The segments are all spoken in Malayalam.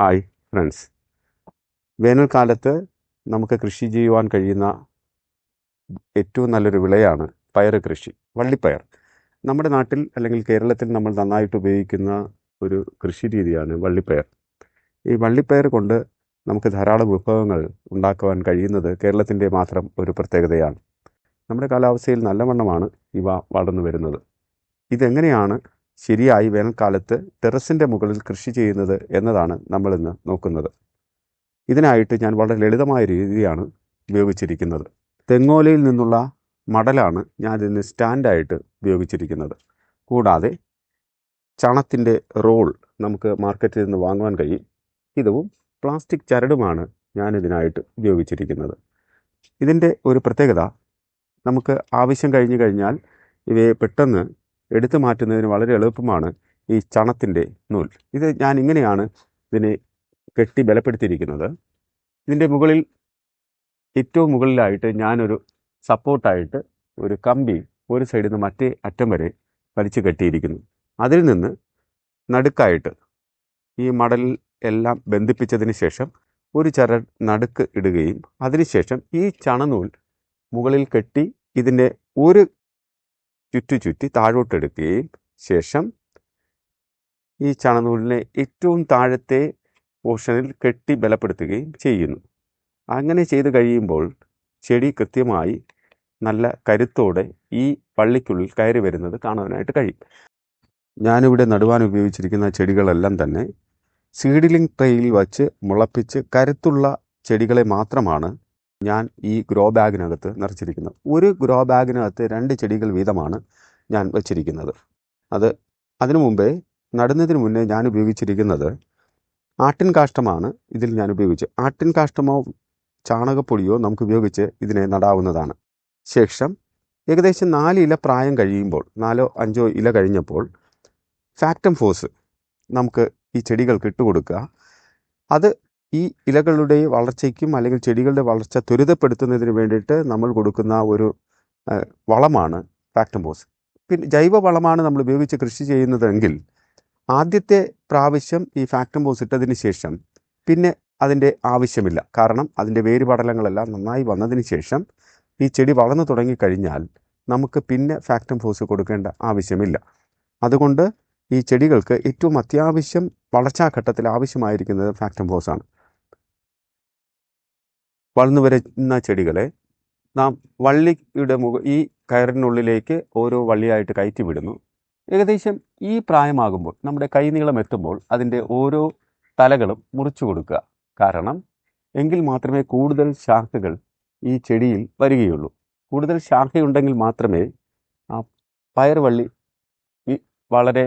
Hi friends. വേനൽക്കാലത്ത് നമുക്ക് കൃഷി ചെയ്യുവാൻ കഴിയുന്ന ഏറ്റവും നല്ലൊരു വിളയാണ് പയർ കൃഷി വള്ളിപ്പയർ. നമ്മുടെ നാട്ടിൽ അല്ലെങ്കിൽ കേരളത്തിൽ നമ്മൾ നന്നായിട്ട് ഉപയോഗിക്കുന്ന ഒരു കൃഷി രീതിയാണ് വള്ളിപ്പയർ. ഈ വള്ളിപ്പയർ കൊണ്ട് നമുക്ക് ധാരാളം വിഭവങ്ങൾ ഉണ്ടാക്കുവാൻ കഴിയുന്നത് കേരളത്തിന്റെ മാത്രം ഒരു പ്രത്യേകതയാണ്. നമ്മുടെ കാലാവസ്ഥയിൽ നല്ലവണ്ണമാണ് ഇവ വളർന്നു വരുന്നത്. ഇതെങ്ങനെയാണ് ശരിയായി വേനൽക്കാലത്ത് ടെറസിന്റെ മുകളിൽ കൃഷി ചെയ്യുന്നത് എന്നതാണ് നമ്മളിന്ന് നോക്കുന്നത്. ഇതിനായിട്ട് ഞാൻ വളരെ ലളിതമായ രീതിയാണ് ഉപയോഗിച്ചിരിക്കുന്നത്. തെങ്ങോലയിൽ നിന്നുള്ള മടലാണ് ഞാൻ ഇതിന് സ്റ്റാൻഡായിട്ട് ഉപയോഗിച്ചിരിക്കുന്നത്. കൂടാതെ ചണത്തിന്റെ റോൾ നമുക്ക് മാർക്കറ്റിൽ നിന്ന് വാങ്ങുവാൻ കഴിയും. ഇതും പ്ലാസ്റ്റിക് ചരടുമാണ് ഞാൻ ഇതിനായിട്ട് ഉപയോഗിച്ചിരിക്കുന്നത്. ഇതിന്റെ ഒരു പ്രത്യേകത നമുക്ക് ആവശ്യം കഴിഞ്ഞു കഴിഞ്ഞാൽ ഇവയെ പെട്ടെന്ന് എടുത്തു മാറ്റുന്നതിന് വളരെ എളുപ്പമാണ് ഈ ചണത്തിന്റെ നൂൽ. ഇത് ഞാൻ ഇങ്ങനെയാണ് ഇതിനെ കെട്ടി ബലപ്പെടുത്തിയിരിക്കുന്നത്. ഇതിന്റെ മുകളിൽ ഏറ്റവും മുകളിലായിട്ട് ഞാനൊരു സപ്പോർട്ടായിട്ട് ഒരു കമ്പി ഒരു സൈഡിൽ നിന്ന് മറ്റേ അറ്റം വരെ വലിച്ചു കെട്ടിയിരിക്കുന്നു. അതിൽ നിന്ന് നടുക്കായിട്ട് ഈ മടൽ എല്ലാം ബന്ധിപ്പിച്ചതിന് ശേഷം ഒരു ചര നടുക്ക് ഇടുകയും അതിനുശേഷം ഈ ചണനൂൽ മുകളിൽ കെട്ടി ഇതിന്റെ ഒരു ചുറ്റി ചുറ്റി താഴോട്ടെടുക്കുകയും ശേഷം ഈ ചണനൂലിനെ ഏറ്റവും താഴത്തെ പോർഷനിൽ കെട്ടി ബലപ്പെടുത്തുകയും ചെയ്യുന്നു. അങ്ങനെ ചെയ്തു കഴിയുമ്പോൾ ചെടി കൃത്യമായി നല്ല കരുത്തോടെ ഈ പള്ളിക്കുള്ളിൽ കയറി വരുന്നത് കാണുവാനായിട്ട് കഴിയും. ഞാനിവിടെ നടുവാൻ ഉപയോഗിച്ചിരിക്കുന്ന ചെടികളെല്ലാം തന്നെ സീഡിലിംഗ് ട്രെയിൽ വച്ച് മുളപ്പിച്ച് കരുത്തുള്ള ചെടികളെ മാത്രമാണ് ഞാൻ ഈ ഗ്രോ ബാഗിനകത്ത് നിറച്ചിരിക്കുന്നത് ഒരു ഗ്രോ ബാഗിനകത്ത് രണ്ട് ചെടികൾ വീതമാണ് ഞാൻ വച്ചിരിക്കുന്നത്. അത് അതിനു മുമ്പേ നടുന്നതിന് മുന്നേ ഞാൻ ഉപയോഗിച്ചിരിക്കുന്നത് ആട്ടിൻ കാഷ്ടമാണ് ഇതിൽ ഞാൻ ഉപയോഗിച്ചത് ആട്ടിൻ കാഷ്ടമോ ചാണകപ്പൊടിയോ നമുക്ക് ഉപയോഗിച്ച് ഇതിനെ നടാവുന്നതാണ്. ശേഷം ഏകദേശം നാല് ഇല പ്രായം കഴിയുമ്പോൾ നാലോ അഞ്ചോ ഇല കഴിഞ്ഞപ്പോൾ ഫാക്ടം ഫോഴ്സ് നമുക്ക് ഈ ചെടികൾക്ക് ഇട്ടുകൊടുക്കുക. അത് ഈ ഇലകളുടെ വളർച്ചയ്ക്കും അല്ലെങ്കിൽ ചെടികളുടെ വളർച്ച ത്വരിതപ്പെടുത്തുന്നതിന് വേണ്ടിയിട്ട് നമ്മൾ കൊടുക്കുന്ന ഒരു വളമാണ് ഫാക്ടംബോസ് പിന്നെ ജൈവ വളമാണ് നമ്മൾ ഉപയോഗിച്ച് കൃഷി ചെയ്യുന്നതെങ്കിൽ ആദ്യത്തെ പ്രാവശ്യം ഈ ഫാക്ടംബോസ് ഇട്ടതിന് ശേഷം പിന്നെ അതിന്റെ ആവശ്യമില്ല. കാരണം അതിന്റെ വേരുപടലങ്ങളെല്ലാം നന്നായി വന്നതിന് ശേഷം ഈ ചെടി വളർന്നു തുടങ്ങിക്കഴിഞ്ഞാൽ നമുക്ക് പിന്നെ ഫാക്ടം ഫോസ് കൊടുക്കേണ്ട ആവശ്യമില്ല. അതുകൊണ്ട് ഈ ചെടികൾക്ക് ഏറ്റവും അത്യാവശ്യം വളർച്ചാ വളർച്ചാഘട്ടത്തിൽ ആവശ്യമായിരിക്കുന്നത് ഫോസാണ് വളർന്നു വരുന്ന ചെടികളെ നാം വള്ളിയുടെ മുക ഈ കയറിനുള്ളിലേക്ക് ഓരോ വള്ളിയായിട്ട് കയറ്റി വിടുന്നു. ഏകദേശം ഈ പ്രായമാകുമ്പോൾ നമ്മുടെ കൈനീളം എത്തുമ്പോൾ അതിന്റെ ഓരോ തലകളും മുറിച്ചു കൊടുക്കുക. കാരണം എങ്കിൽ മാത്രമേ കൂടുതൽ ശാഖകൾ ഈ ചെടിയിൽ വരികയുള്ളൂ. കൂടുതൽ ശാഖയുണ്ടെങ്കിൽ മാത്രമേ ആ പയർവള്ളി വളരെ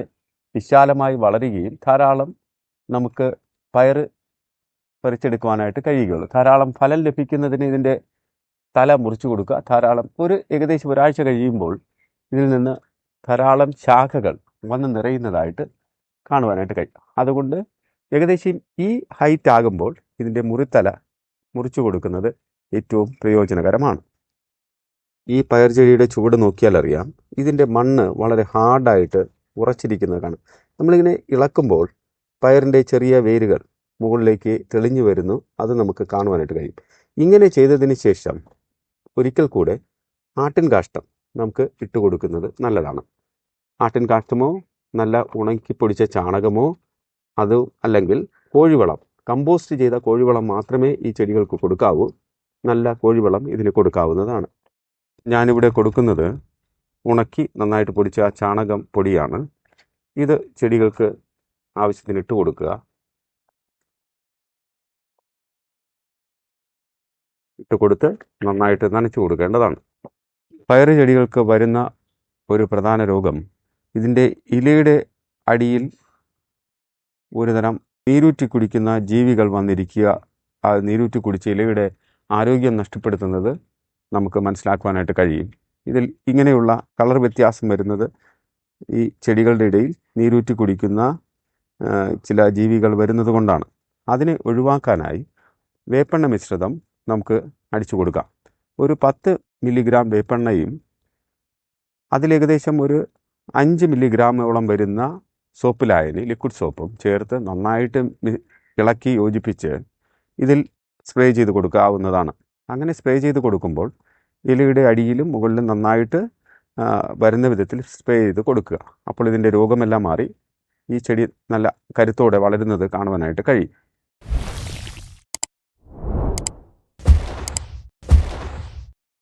വിശാലമായി വളരുകയും ധാരാളം നമുക്ക് പയർ പറിച്ചെടുക്കുവാനായിട്ട് കഴിയുകയുള്ളൂ. ധാരാളം ഫലം ലഭിക്കുന്നതിന് ഇതിന്റെ തല മുറിച്ചു കൊടുക്കുക. ധാരാളം ഒരു ഏകദേശം ഒരാഴ്ച കഴിയുമ്പോൾ ഇതിൽ നിന്ന് ധാരാളം ശാഖകൾ വന്ന് നിറയുന്നതായിട്ട് കാണുവാനായിട്ട് കഴിയും. അതുകൊണ്ട് ഏകദേശം ഈ ഹൈറ്റ് ആകുമ്പോൾ ഇതിന്റെ മുറിത്തല മുറിച്ചു കൊടുക്കുന്നത് ഏറ്റവും പ്രയോജനകരമാണ്. ഈ പയർ ചെടിയുടെ ചുവട് നോക്കിയാൽ അറിയാം. ഇതിന്റെ മണ്ണ് വളരെ ഹാർഡായിട്ട് ഉറച്ചിരിക്കുന്നത് കാണാം. നമ്മളിങ്ങനെ ഇളക്കുമ്പോൾ പയറിന്റെ ചെറിയ വേരുകൾ മുകളിലേക്ക് തെളിഞ്ഞു വരുന്നു. അത് നമുക്ക് കാണുവാനായിട്ട് കഴിയും. ഇങ്ങനെ ചെയ്തതിന് ശേഷം ഒരിക്കൽ കൂടെ ആട്ടിൻ കാഷ്ടം നമുക്ക് ഇട്ട് കൊടുക്കുന്നത് നല്ലതാണ്. ആട്ടിൻ കാഷ്ടമോ നല്ല ഉണക്കി പൊടിച്ച ചാണകമോ അത് അല്ലെങ്കിൽ കോഴിവളം കമ്പോസ്റ്റ് ചെയ്ത കോഴിവളം മാത്രമേ ഈ ചെടികൾക്ക് കൊടുക്കാവൂ. നല്ല കോഴിവളം ഇതിന് കൊടുക്കാവുന്നതാണ്. ഞാനിവിടെ കൊടുക്കുന്നത് ഉണക്കി നന്നായിട്ട് പൊടിച്ച ചാണകം പൊടിയാണ്. ഇത് ചെടികൾക്ക് ആവശ്യത്തിന് ഇട്ട് കൊടുക്കുക. ഇട്ട് കൊടുത്ത് നന്നായിട്ട് നനച്ചു കൊടുക്കേണ്ടതാണ്. പയർ ചെടികൾക്ക് വരുന്ന ഒരു പ്രധാന രോഗം ഇതിന്റെ ഇലയുടെ അടിയിൽ ഒരുതരം നീരൂറ്റി കുടിക്കുന്ന ജീവികൾ വന്നിരിക്കുക. ആ നീരൂറ്റി കുടിച്ച ഇലയുടെ ആരോഗ്യം നഷ്ടപ്പെടുത്തുന്നത് നമുക്ക് മനസ്സിലാക്കുവാനായിട്ട് കഴിയും. ഇതിൽ ഇങ്ങനെയുള്ള കളർ വ്യത്യാസം വരുന്നത് ഈ ചെടികളുടെ ഇടയിൽ നീരൂറ്റി കുടിക്കുന്ന ചില ജീവികൾ വരുന്നത് കൊണ്ടാണ്. അതിനെ ഒഴിവാക്കാനായി വേപ്പെണ്ണ മിശ്രിതം നമുക്ക് അടിച്ചു കൊടുക്കാം. ഒരു പത്ത് മില്ലിഗ്രാം വേപ്പെണ്ണയും അതിലേകദേശം ഒരു അഞ്ച് മില്ലിഗ്രാമോളം വരുന്ന സോപ്പ് ലായനി ലിക്വിഡ് സോപ്പും ചേർത്ത് നന്നായിട്ട് ഇളക്കി യോജിപ്പിച്ച് ഇതിൽ സ്പ്രേ ചെയ്ത് കൊടുക്കാവുന്നതാണ്. അങ്ങനെ സ്പ്രേ ചെയ്ത് കൊടുക്കുമ്പോൾ ഇലയുടെ അടിയിലും മുകളിലും നന്നായിട്ട് വരുന്ന വിധത്തിൽ സ്പ്രേ ചെയ്ത് കൊടുക്കുക. അപ്പോൾ ഇതിന്റെ രോഗമെല്ലാം മാറി. ഈ ചെടി നല്ല കരുത്തോടെ വളരുന്നത് കാണുവാനായിട്ട് കഴിയും.